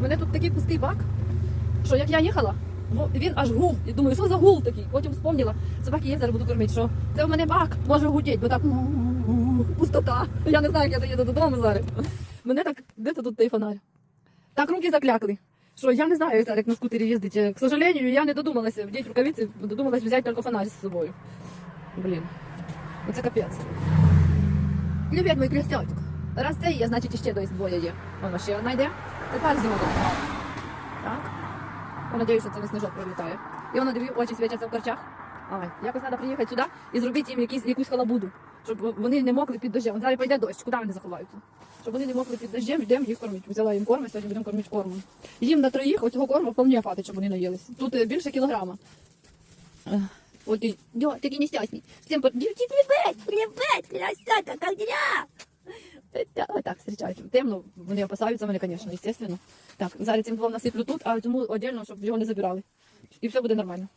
У мене тут такий пустий бак, що як я їхала, він аж гув. І думаю, що за гул такий? Потім вспомнила, собаки є, зараз буду кормити, що це у мене бак може гудіть, бо так пустота. Я не знаю, як я доїду додому зараз. Мене так, де це тут той фонарь? Так руки заклякли. Що я не знаю, як на скутері їздить. К сожалению, я не додумалася вдіть рукавиці, додумалася взяти тільки фонарь з собою. Блін. Оце капець. Любять мій крестятик. Раз це є, значить іще десь двоє є. Воно ще одна йде. Тепер знову. Так. Я надіюсь, що це не сніжок пролітає. І воно диві, очі світяться в корчах. Ай, якось треба приїхати сюди і зробити їм якісь, якусь халабуду, щоб вони не мокли під дощем. Зараз пойде дощ, куди вони заховаються? Щоб вони не мокли під дощем, йдемо їх кормити. Взяла їм корм, і сьогодні будемо кормити кормом. Їм на троїх оцього корму вполне хватить, щоб вони наїлися. Тут е, більше кілограма. Дьо, такі нестясні. Всім по... Дівчі, привет, привет, красота, как? Ось так, зустрічають. Темно, вони опасаються мене, звісно, естественно. Так, зараз цим двом насиплю тут, а цьому отдельно, щоб його не забирали. І все буде нормально.